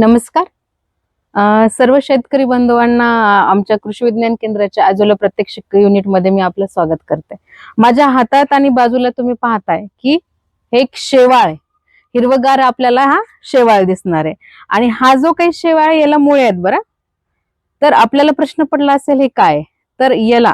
नमस्कार. सर्व शेतकरी बांधवांना आमच्या कृषी विज्ञान केंद्राच्या आजोला प्रत्येक युनिटमध्ये मी आपलं स्वागत करते. माझ्या हातात आणि बाजूला तुम्ही पाहताय की हे एक शेवाळ आहे. हिरवगार आपल्याला हा शेवाळ दिसणार आहे. आणि हा जो काही शेवाळ आहे, याला मुळे आहेत बरं. तर आपल्याला प्रश्न पडला असेल हे काय तर याला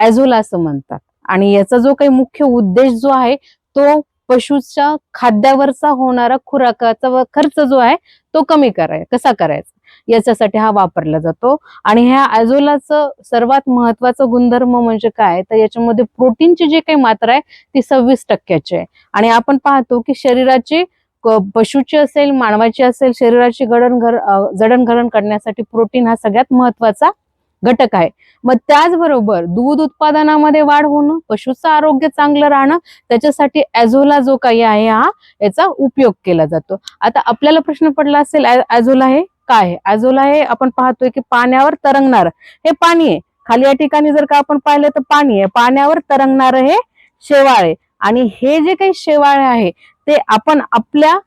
ॲझोला असं म्हणतात. आणि याचा जो काही मुख्य उद्देश जो आहे तो पशुच्या खाद्यावरचा होणारा खुराकाचा खर्च जो आहे तो कमी कराय कसा करायचा? याच्यासाठी हा वापरला जातो. आणि ह्या ॲझोलाचं सर्वात महत्वाचं गुणधर्म म्हणजे काय? तर याच्यामध्ये प्रोटीनची जी काही मात्रा आहे ती सव्वीस टक्क्याची आहे. आणि आपण पाहतो की शरीराची पशूची पशुची असेल मानवाची असेल शरीराची गडणघड जडणघडण करण्यासाठी प्रोटीन हा सगळ्यात महत्त्वाचा घटक आहे. मग त्याचबरोबर दूध उत्पादनामध्ये वाढ होणं पशुचं आरोग्य चांगलं राहणं त्याच्यासाठी ॲझोला जो काही आहे हा याचा उपयोग केला जातो. आता आपल्याला प्रश्न पडला असेल ऍझोला हे काय आहे? ॲझोला हे आपण पाहतोय की पाण्यावर तरंगणार. हे पाणी आहे. खाली या ठिकाणी जर का आपण पाहिलं तर पाणी आहे. पाण्यावर तरंगणार हे शेवाळ आहे. आणि हे जे काही शेवाळ आहे ते आपण आपल्या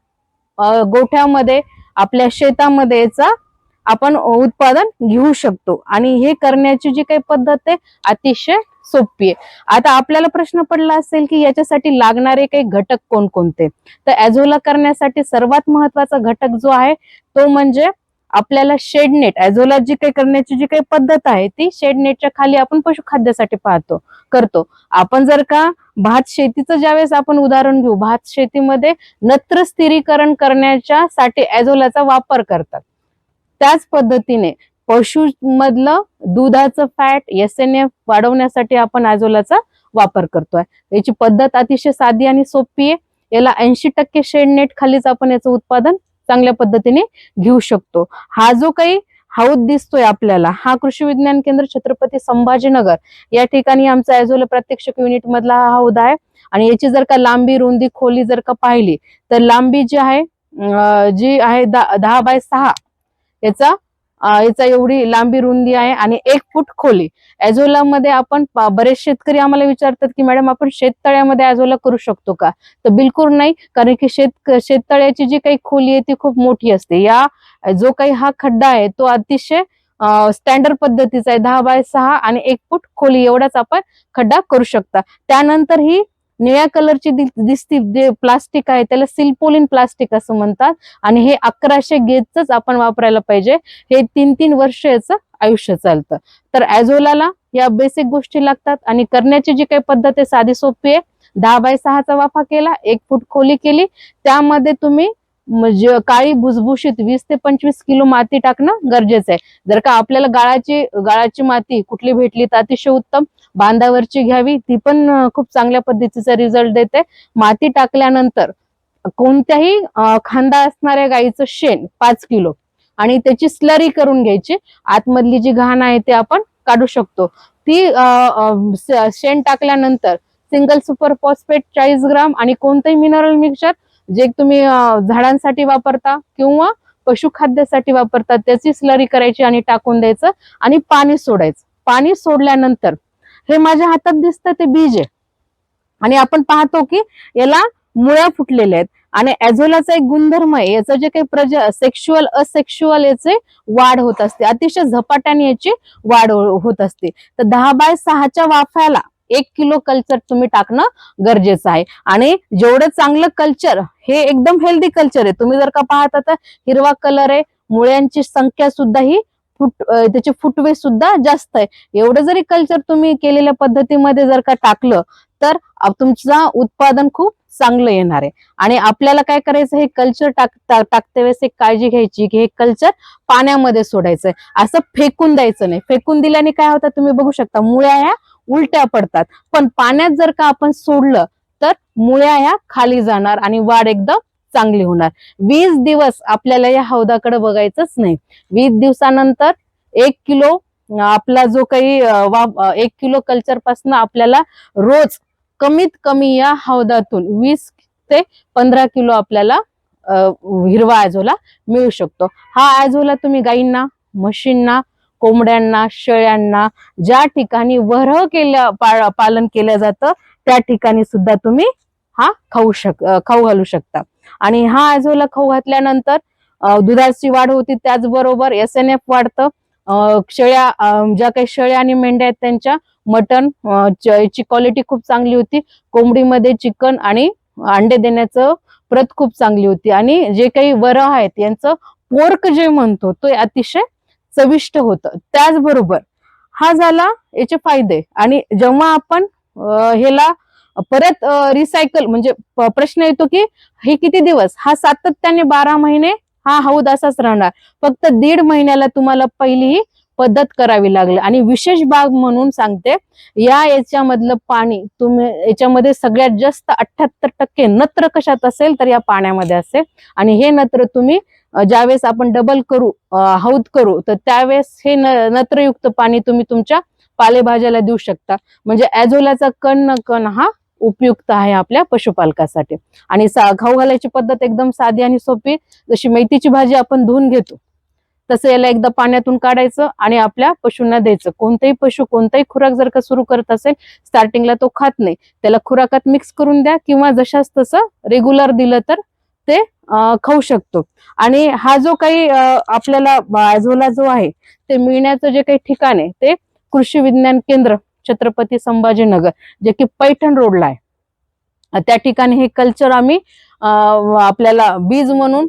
गोठ्यामध्ये आपल्या शेतामध्ये याचा आपण उत्पादन घेऊ शकतो. आणि हे करण्याची जी काही पद्धत आहे अतिशय सोपी आहे. आता आपल्याला प्रश्न पडला असेल की याच्यासाठी लागणारे काही घटक कोणकोणते? तर ऍझोला करण्यासाठी सर्वात महत्त्वाचा घटक जो आहे तो म्हणजे आपल्याला शेडनेट ऍझोला जी काही करण्याची जी काही पद्धत आहे ती शेडनेटच्या खाली आपण पशुखाद्यासाठी पाहतो करतो. आपण जर का भात शेतीचं ज्यावेळेस आपण उदाहरण घेऊ भात शेतीमध्ये नत्र स्थिरीकरण करण्याच्या साठी ऍझोलाचा वापर करतात. त्याच पद्धतीने पशु मधलं दुधाचं फॅट एस एन एफ वाढवण्यासाठी आपण आयझोलाचा वापर करतोय. याची पद्धत अतिशय साधी आणि सोपी आहे. याला ऐंशी टक्के शेड नेट खालीच आपण याचं उत्पादन चांगल्या पद्धतीने घेऊ शकतो. हा जो काही हौद दिसतोय आपल्याला हा कृषी विज्ञान केंद्र छत्रपती संभाजीनगर या ठिकाणी आमचा ऐजोला प्रात्यक्षिक युनिट मधला हा हौद आहे. आणि याची जर का लांबी रुंदी खोली जर का पाहिली तर लांबी जी आहे जी आहे दहा बाय सहा याचा याचा एवढी लांबी रुंदी आहे आणि एक फूट खोली. ॲझोला मध्ये आपण बरेच शेतकरी आम्हाला विचारतात की मॅडम आपण शेततळ्यामध्ये ऍझोला करू शकतो का? तर बिलकुल नाही कारण की शेत शेततळ्याची जी काही खोली आहे ती खूप मोठी असते. या जो काही हा खड्डा आहे तो अतिशय स्टँडर्ड पद्धतीचा आहे. दहा बाय सहा आणि एक फूट खोली एवढाच आपण खड्डा करू शकता. त्यानंतर ही निळ्या कलरची दिसती जे प्लास्टिक आहे त्याला सिल्पोलिन प्लास्टिक असं म्हणतात. आणि हे अकराशे गेजच आपण वापरायला पाहिजे. हे तीन तीन वर्ष याचं आयुष्य चालतं. तर ऍझोलाला या बेसिक गोष्टी लागतात. आणि करण्याची जी काही पद्धत आहे साधी सोपी आहे. दहा बाय सहाचा वाफा केला एक फूट खोली केली. त्यामध्ये तुम्ही म्हणजे काळी भुसभुशीत वीस ते पंचवीस किलो माती टाकणं गरजेचं आहे. जर का आपल्याला गाळाची गाळाची माती कुठली भेटली तर अतिशय उत्तम बांधावरची घ्यावी ती पण खूप चांगल्या पद्धतीचा रिझल्ट देते. माती टाकल्यानंतर कोणत्याही खांदा असणाऱ्या गाईचं शेण पाच किलो आणि त्याची स्लरी करून घ्यायची. आतमधली जी घाण आहे ते आपण काढू शकतो. ती शेण टाकल्यानंतर सिंगल सुपर फॉस्फेट चाळीस ग्राम आणि कोणतंही मिनरल मिक्सर जे तुम्ही झाडांसाठी वापरता किंवा पशुखाद्यासाठी वापरता त्याची स्लरी करायची आणि टाकून द्यायचं आणि पाणी सोडायचं. पाणी सोडल्यानंतर हे माझ्या हातात दिसतं ते बीज आहे. आणि आपण पाहतो की याला मुळ्या फुटलेल्या आहेत. आणि ऍझोलाचा एक गुणधर्म आहे याचं जे काही प्रज सेक्शुअल असेक्शुअल याचे वाढ होत असते. अतिशय झपाट्याने याची वाढ हो-, होत असते. तर दहा बाय सहाच्या वाफ्याला एक किलो कल्चर तुम्ही टाकणं गरजेचं आहे. आणि जेवढं चांगलं कल्चर हे एकदम हेल्दी कल्चर आहे. तुम्ही जर का पाहता तर हिरवा कलर आहे मुळ्यांची संख्या सुद्धा ही फुट त्याचे फुटवे सुद्धा जास्त आहे. एवढं जरी कल्चर तुम्ही केलेल्या पद्धतीमध्ये जर का टाकलं तर तुमचं उत्पादन खूप चांगलं येणार आहे. आणि आपल्याला काय करायचं हे कल्चर टाक टाकते वेळेस एक काळजी घ्यायची की हे कल्चर पाण्यामध्ये सोडायचंय. असं फेकून द्यायचं नाही. फेकून दिल्याने काय होतं तुम्ही बघू शकता मुळ्या ह्या उलट्या पडतात. पण पाण्यात जर का आपण सोडलं तर मुळ्या ह्या खाली जाणार आणि वाढ एकदम चांगली होणार. वीस दिवस आपल्याला या हौदाकडे बघायचंच नाही. वीस दिवसानंतर एक किलो आपला जो काही वा- एक किलो कल्चरपासून आपल्याला रोज कमीत कमी या हौदातून वीस ते पंधरा किलो आपल्याला हिरवा आजोला मिळू शकतो. हा आजोला तुम्ही गाईंना म्हशींना कोंबड्यांना शेळ्यांना ज्या ठिकाणी वरह केल्या पा- पालन केलं जातं त्या ठिकाणी सुद्धा तुम्ही हा खाऊ शक खाऊ घालू शकता. आणि हा आजोला खाऊ घातल्यानंतर दुधाची वाढ होती त्याचबरोबर एस एन एफ वाढतं. शेळ्या ज्या काही शेळ्या आणि मेंढ्या आहेत त्यांच्या मटन ची च- याची क्वालिटी खूप चांगली होती. कोंबडीमध्ये चिकन आणि अंडे देण्याचं प्रत खूप चांगली होती. आणि जे काही वर आहेत यांचं पोर्क जे म्हणतो तो अतिशय चविष्ट होतं. त्याचबरोबर हा झाला याचे फायदे. आणि जेव्हा आपण ह्याला परत रिसायकल म्हणजे प्रश्न येतो की हे किती दिवस? हा सातत्याने बारा महिने हा हौद असाच राहणार. फक्त दीड महिन्याला तुम्हाला पहिली ही पद्धत करावी लागली. आणि विशेष बाग म्हणून सांगते या याच्यामधलं पाणी तुम्ही याच्यामध्ये सगळ्यात जास्त अठ्याहत्तर टक्के नत्र कशात असेल तर या पाण्यामध्ये असेल. आणि हे नत्र तुम्ही ज्यावेळेस आपण डबल करू हौद करू तर त्यावेळेस हे न- नत्रयुक्त पाणी तुम्ही तुमच्या पालेभाज्याला देऊ शकता. म्हणजे ऍझोलाचा कण न कण हा उपयुक्त आहे आपल्या पशुपालकासाठी. आणि सा- खाऊ घालायची पद्धत एकदम साधी आणि सोपी जशी मेथीची भाजी आपण धुवून घेतो. तसं याला एकदा पाण्यातून काढायचं आणि आपल्या पशूंना द्यायचं. कोणताही पशु कोणताही खुराक जर का सुरू करत असेल स्टार्टिंगला तो खात नाही. त्याला खुराकात मिक्स करून द्या किंवा जशाच तसं रेग्युलर दिलं तर ते खाऊ शकतो. आणि हा जो काही आपल्याला ॲझोला जो आहे ते मिळण्याचं जे काही ठिकाण आहे ते कृषी विज्ञान केंद्र छत्रपती संभाजीनगर जे की पैठण रोडला आहे. त्या ठिकाणी हे कल्चर आम्ही आपल्याला बीज म्हणून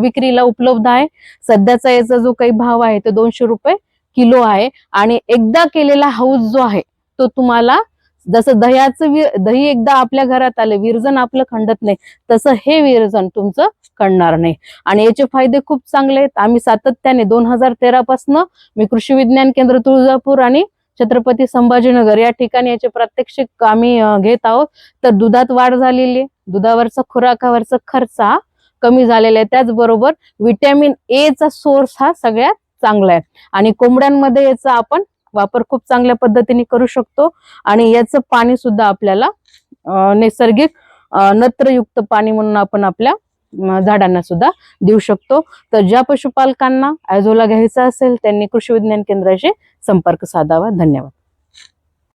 विक्रीला उपलब्ध आहे. सध्याचा याचा जो काही भाव आहे तो दोनशे रुपये किलो आहे. आणि एकदा केलेला हाऊस जो आहे तो तुम्हाला जसं दह्याचं वि- दही एकदा आपल्या घरात आले विरजन आपलं खंडत नाही तसं हे विरजन तुमचं खंडणार नाही. आणि याचे फायदे खूप चांगले आहेत. आम्ही सातत्याने दोन हजार तेरापासनं मी कृषी विज्ञान केंद्र तुळजापूर आणि छत्रपती संभाजीनगर या ठिकाणी याचे प्रात्यक्षिक आम्ही घेत आहोत. तर दुधात वाढ झालेली आहे. दुधावरचा खुराकावरचा खर्च हा कमी झालेला आहे त्याचबरोबर व्हिटॅमिन ए चा सोर्स हा सगळ्यात चांगला आहे. आणि कोंबड्यांमध्ये याचा आपण वापर खूप चांगल्या पद्धतीने करू शकतो. आणि याचं पाणी सुद्धा आपल्याला नैसर्गिक नत्रयुक्त पाणी म्हणून आपण आपल्या झाडांना सुद्धा देऊ शकतो. तर ज्या पशुपालकांना ॲझोला घ्यायचा असेल त्यांनी कृषी विज्ञान केंद्राशी संपर्क साधावा. धन्यवाद.